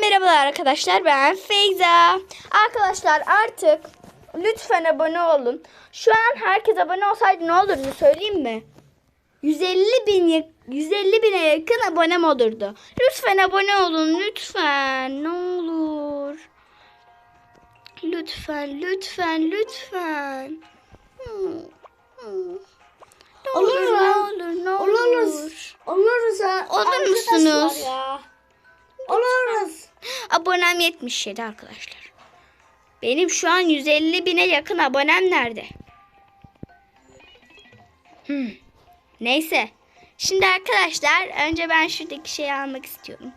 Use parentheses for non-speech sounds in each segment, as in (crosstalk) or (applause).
merhabalar arkadaşlar ben Feyza. Arkadaşlar artık lütfen abone olun. Şu an herkes abone olsaydı ne olurdu söyleyeyim mi? 150 bin ya- 150 bine yakın abonem olurdu. Lütfen abone olun lütfen ne olur. Lütfen lütfen lütfen. Hmm, hmm. Ne olur, Olur ne olur ne Oluruz. olur. Oluruz ha. Olur musunuz? ya. Abonem 77 arkadaşlar. Benim şu an 150 bine yakın abonem nerede? Hmm. Neyse. Şimdi arkadaşlar önce ben şuradaki şeyi almak istiyorum.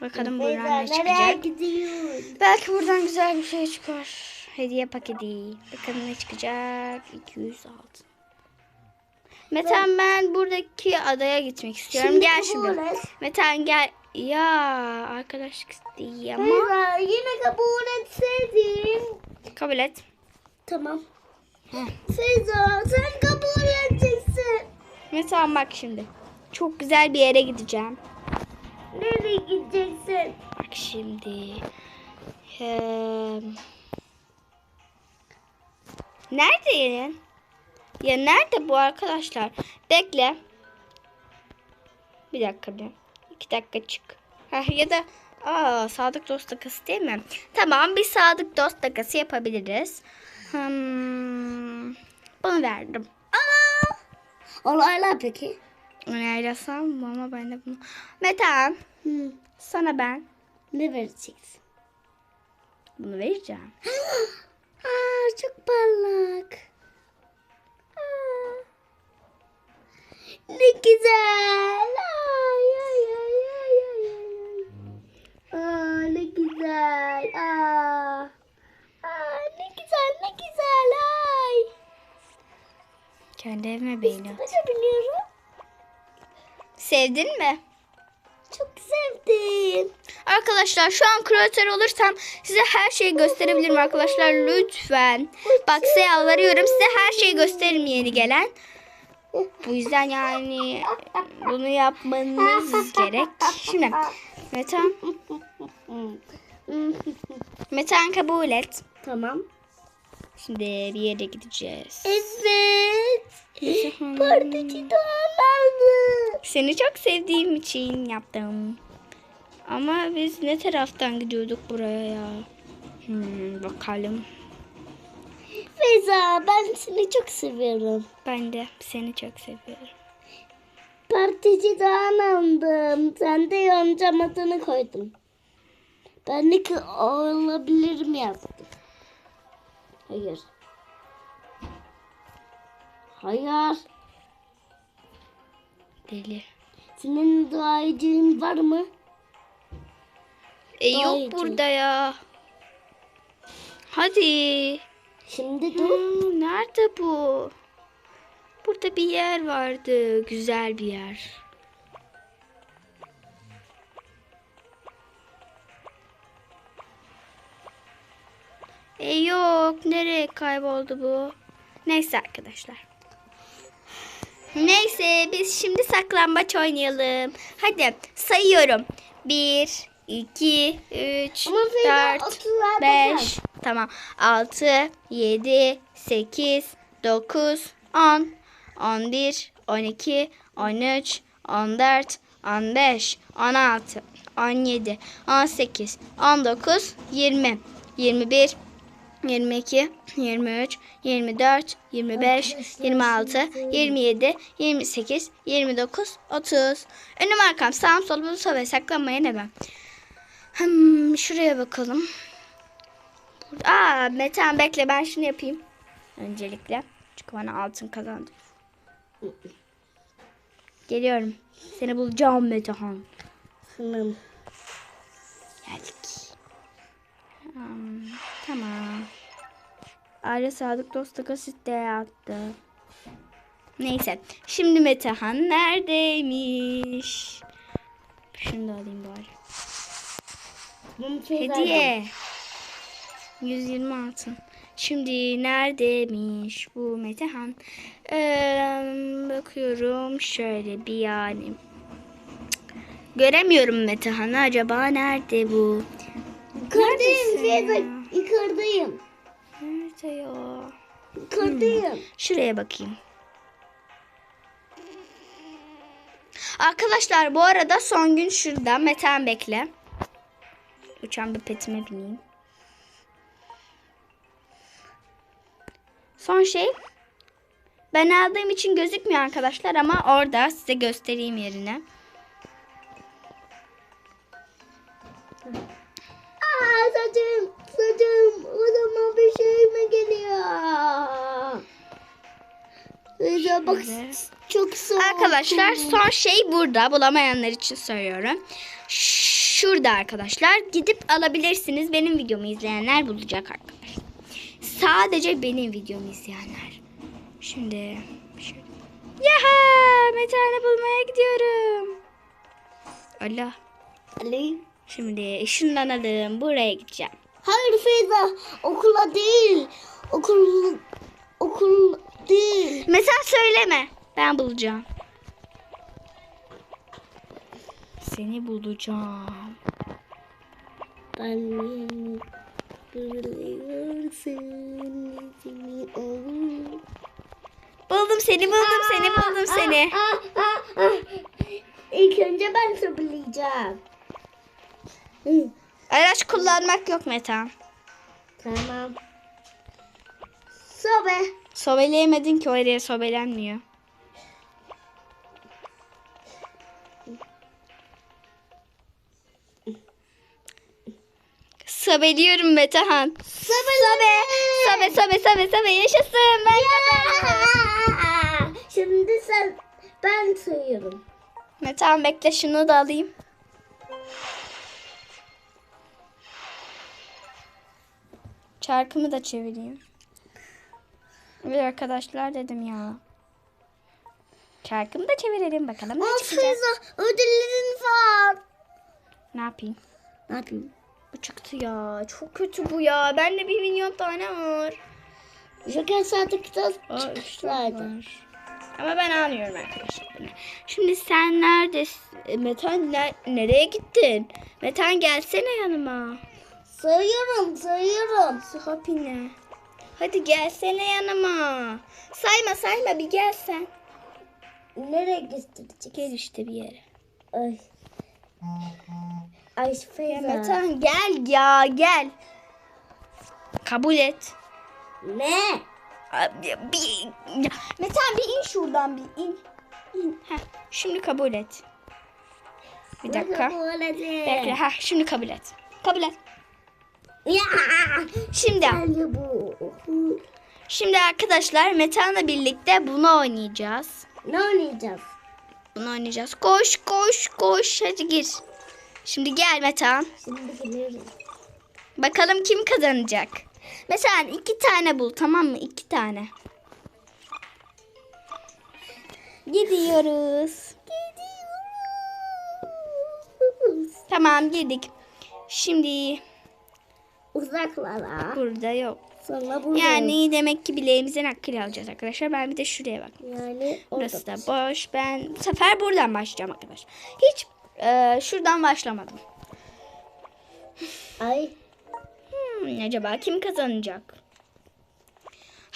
Bakalım buradan ne çıkacak. gidiyorsun? Belki buradan güzel bir şey çıkar. Hediye paketi. Bakalım ne çıkacak. 200 altın. Metan ben buradaki adaya gitmek istiyorum. Şimdi gel şimdi. et. Metan gel. Ya arkadaşlık isteği ama. Beyza yine kabul etseydin. Kabul et. Tamam. Feyza sen kabul edeceksin. Metan bak şimdi. Çok güzel bir yere gideceğim. Nereye gideceksin? Bak şimdi. Eee, nerede yerin? Ya nerede bu arkadaşlar? Bekle. Bir dakika bir. İki dakika çık. Heh, ya da aa, sadık dost takası değil mi? Tamam bir sadık dost takası yapabiliriz. Hmm, bunu verdim. Olaylar peki? Onaylasam mı ama ben de bunu. Metan Hı. sana ben Ne vereceksin? bunu vereceğim. (gasps) Aa, çok parlak. Aa. Ne güzel. Evime beğeniyor. Açabiliyorum. Sevdin mi? Çok sevdim. Arkadaşlar şu an kreatör olursam size her şeyi gösterebilirim arkadaşlar lütfen. Bak size yalvarıyorum size her şeyi gösteririm yeni gelen. Bu yüzden yani bunu yapmanız gerek. Şimdi Metan, (laughs) Metan kabul et. tamam. Şimdi bir yere gideceğiz. Evet. Partici dağlandı. Seni çok sevdiğim için yaptım. Ama biz ne taraftan gidiyorduk buraya ya? Hmm, bakalım. Feyza ben seni çok seviyorum. Ben de seni çok seviyorum. Partici dağlandım. Sen de yoncam adını koydun. Ben de ki olabilirim yazdım. Hayır. Hayır. Deli. Senin duayıcın var mı? E yok Ay, burada ya. Hadi. Şimdi dur. Hmm, nerede bu? Burada bir yer vardı. Güzel bir yer. E yok. Nereye kayboldu bu? Neyse arkadaşlar. Neyse biz şimdi saklambaç oynayalım. Hadi sayıyorum. 1, 2, 3, Ama Feyza, 4, otuzlarda 5, tamam. 6, 7, 8, 9, 10, 11, 12, 13, 14, 15, 16, 17, 18, 19, 20, 21, 22, 23, 24, 25, 26, 27, 28, 29, 30. Önüm arkam sağım solum sola ve saklanmaya ne ben. Hmm, şuraya bakalım. Burada- Aa Metehan bekle ben şunu yapayım. Öncelikle. Çünkü bana altın kazandı. Geliyorum. Seni bulacağım Metehan. Geldik. Hmm, tamam. Aile Sadık Dost takası de attı. Neyse. Şimdi Metehan neredeymiş? Şunu da alayım bari. Hediye. 120 altın. Şimdi neredeymiş bu Metehan? Ee, bakıyorum şöyle bir yani. Göremiyorum Metehan'ı. Acaba nerede bu? Feyza. ya? Yukarıdayım. Nerede ya? Yukarıdayım. Şuraya bakayım. Arkadaşlar bu arada son gün şurada. Metehan bekle. Uçan bir petime bineyim. Son şey. Ben aldığım için gözükmüyor arkadaşlar ama orada size göstereyim yerini. Aa saçım. Saçım. O zaman bir şey mi geliyor? Feyza bak Şöyle. çok soğuk. Arkadaşlar son şey burada. Bulamayanlar için söylüyorum. Şurada arkadaşlar. Gidip alabilirsiniz. Benim videomu izleyenler bulacak arkadaşlar. Sadece benim videomu izleyenler. Şimdi şöyle. Yaha! Metanı bulmaya gidiyorum. Allah. Ali. Şimdi ışınlanalım. Buraya gideceğim. Hayır Feyza. Okula değil. Okul okul değil. Mesela söyleme. Ben bulacağım. Seni bulacağım. Ben biliyorsun seni olur. Buldum seni, buldum seni, buldum seni. Ah, ah, ah. İlk önce ben söyleyeceğim. Hı, Araç kullanmak yok Metan. Tamam. Sobe. Sobeleyemedin ki oraya sobelenmiyor. Sobeliyorum Metehan. Sobe. Sobe, sobe, sobe, sobe yaşasın. Ben kazandım. Şimdi sen ben sayıyorum. Metehan bekle şunu da alayım. Çarkımı da çevireyim. Bir arkadaşlar dedim ya. Çarkımı da çevirelim bakalım ne Aa çıkacak. Ödüllerin var. Ne yapayım? Ne yapayım? Bu çıktı ya. Çok kötü bu ya. Bende bir milyon tane var. Joker çıktı. tane var. Ama ben almıyorum arkadaşlar bunu. Şimdi sen neredesin? Metan ne- nereye gittin? Metan gelsene yanıma. Sayıyorum sayıyorum. Hapine. Hadi gelsene yanıma. Sayma sayma bir gelsen. Nereye gösterecek? Gel işte bir yere. Ay. Ay Feyza. Metan gel ya gel. Kabul et. Ne? Abi, Bir, ya, Metan bir in şuradan bir in. İn. Heh, şimdi kabul et. Bir dakika. Bekle. Ha, şimdi kabul et. Kabul et. Ya. Şimdi şimdi arkadaşlar Metan'la birlikte bunu oynayacağız. Ne oynayacağız? Bunu oynayacağız. Koş koş koş hadi gir. Şimdi gel Metan. Şimdi biliyorum. Bakalım kim kazanacak. Mesela iki tane bul tamam mı? İki tane. Gidiyoruz. Tamam girdik. Şimdi Uzaklara. burada yok. Sonra burada. Yani demek ki bileğimizin hakkıyla alacağız arkadaşlar. Ben bir de şuraya bak. Yani Burası da boş. Ben bu sefer buradan başlayacağım arkadaşlar. Hiç e, şuradan başlamadım. Ay. Hmm, acaba kim kazanacak?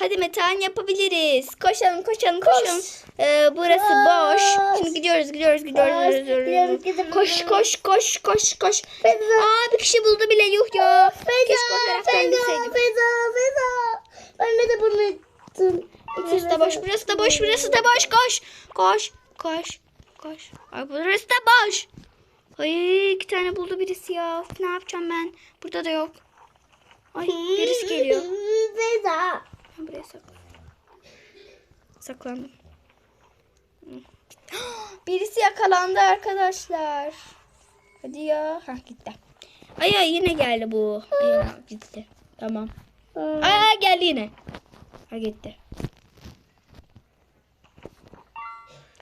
Hadi Metehan yapabiliriz. Koşalım koşalım koşalım. Ee, burası boş. Şimdi gidiyoruz gidiyoruz gidiyoruz. Koş, gidiyoruz. gidiyoruz, gidiyoruz. Koş koş koş koş koş. Aa bir kişi buldu bile yuh ya. Keşke o taraftan Feyza. gitseydim. Feyza. Feyza. Ben de bunu ettim. Burası da boş burası da boş burası da boş. Koş koş koş koş. Ay burası da boş. Ay iki tane buldu birisi ya. Ne yapacağım ben? Burada da yok. Ay birisi geliyor. Feyza. Buraya saklan. Saklandım. (gasps) Birisi yakalandı arkadaşlar. Hadi ya. Ha gitti. Ay ay yine geldi bu. Ay, gitti. Tamam. Aa geldi yine. Ha gitti.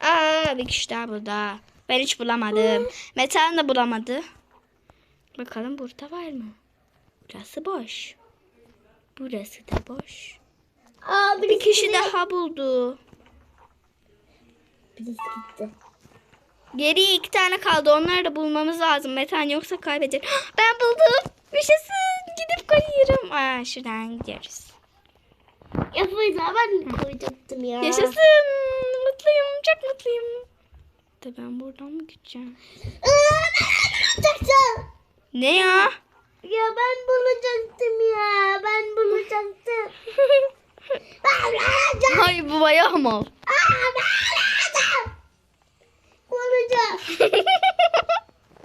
Aa bir kişi daha burada. Ben hiç bulamadım. Metan da bulamadı. Bakalım burada var mı? Burası boş. Burası da boş. Aa, Bir kişi daha buldu. Birisi gitti. Geriye iki tane kaldı. Onları da bulmamız lazım. Metan yoksa kaybederiz. (gasps) Ben buldum. Yaşasın. Gidip koyuyorum. Aa, şuradan gidiyoruz. Ya ben de koyacaktım ya. Yaşasın. Mutluyum. Çok mutluyum. Da ben buradan mı gideceğim? Ne ya? Ya ben bulacaktım ya. Ben bulacaktım. Ben bayağı mal. Bulacağım.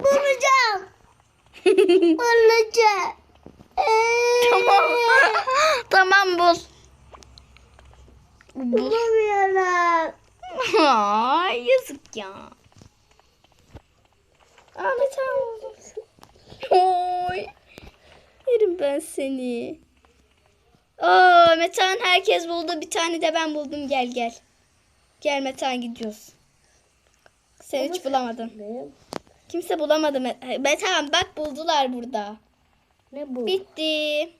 Bulacağım. Ee, tamam. tamam bul. Bul. Bulamıyorum. Ay yazık ya. Ahmet abi. Oy. Yerim ben seni. Aa Metan herkes buldu. Bir tane de ben buldum. Gel gel. Gel Metan gidiyoruz. Sen hiç bulamadın. Ne? Kimse bulamadı. Met- Metan bak buldular burada. Ne bu? Bitti.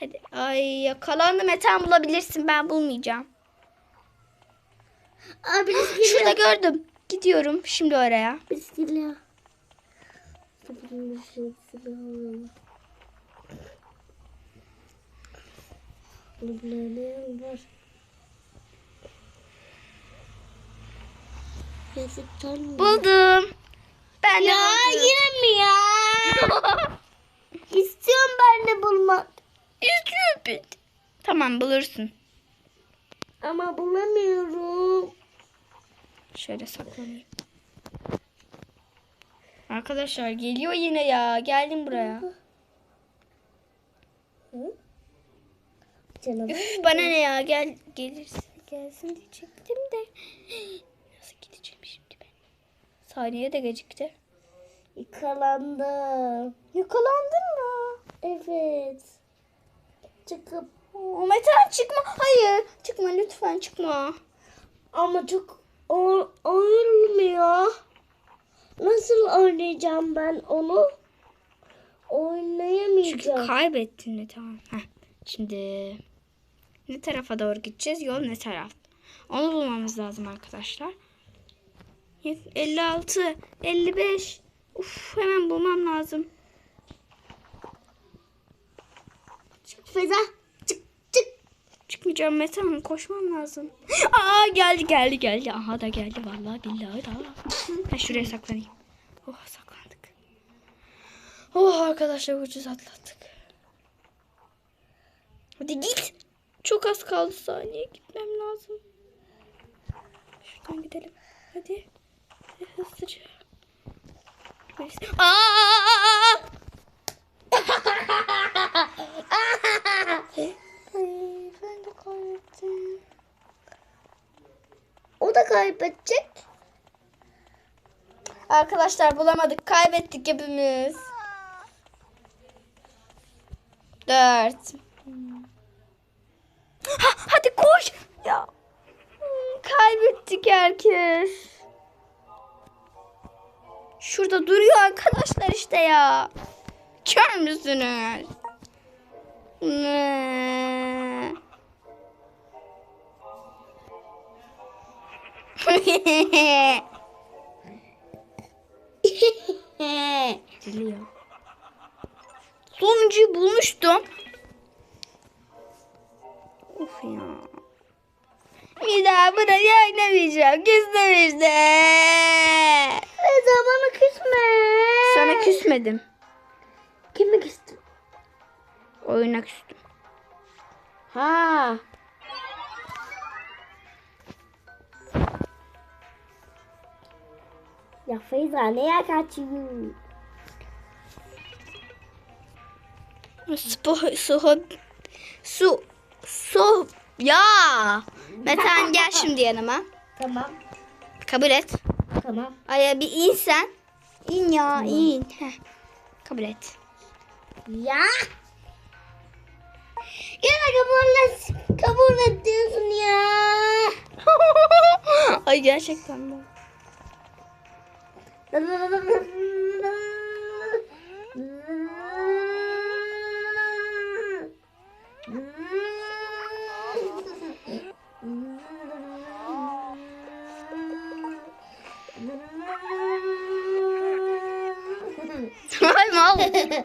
Hadi. Ay yakalandı Metan bulabilirsin. Ben bulmayacağım. Aa, birisi Şurada geliyor. gördüm. Gidiyorum şimdi oraya. Birisi geliyor. Bunların var. Yazıktan Buldum. Ben de Ya buldum. yine mi ya? (laughs) İstiyorum ben de bulmak. Stupid. Tamam bulursun. Ama bulamıyorum. Şöyle saklanayım. Arkadaşlar geliyor yine ya. Geldim buraya. Üf (laughs) bana ne ya gel gelirsin gelsin diyecektim de. (gasps) Nasıl gideceğim şimdi ben? Saniye de gecikti. yakalandım. Yakalandın mı? Evet. Çıkıp Oo, Metan çıkma. Hayır. Çıkma lütfen çıkma. ama çok o- olmuyor. Nasıl oynayacağım ben onu? Çünkü Oynayamayacağım. kaybettin Metan. Heh. Şimdi ne tarafa doğru gideceğiz? Yol ne taraf? Onu bulmamız lazım arkadaşlar. 56, 55. Uf, hemen bulmam lazım. Çık Feza. Çık çık. Çıkmayacağım Metan koşmam lazım. (gasps) Aa geldi geldi geldi. Aha da geldi vallahi billahi da. Ben şuraya saklanayım. Oh saklandık. Oh arkadaşlar ucuz atlattık. Hadi git. Çok az kaldı saniye gitmem lazım. Şuradan gidelim. Hadi. Hızlıca. Aa! (laughs) Ay, ben de kaybettim. O da kaybedecek. Arkadaşlar bulamadık. Kaybettik hepimiz. Dört. Ha, hadi koş. Ya. Kaybettik herkes. Şurada duruyor arkadaşlar işte ya. Kör müsünüz? Ne? (laughs) Geliyor. Sonuncuyu bulmuştum. Bir daha burayı oynamayacağım. Küstüm işte. Feza bana küsme. Sana küsmedim. Kime küstün? Oyuna küstüm. Ha. Ya Feyza neye kaçıyorsun? Su, su, su, su, ya. Metan gel şimdi yanıma. Tamam. Kabul et. Tamam. Ay bir in sen. İn ya in. Heh. Kabul et. Ya. Gene kabul et. Kabul et diyorsun ya. (laughs) Ay gerçekten de. (laughs) Ay mal. (laughs)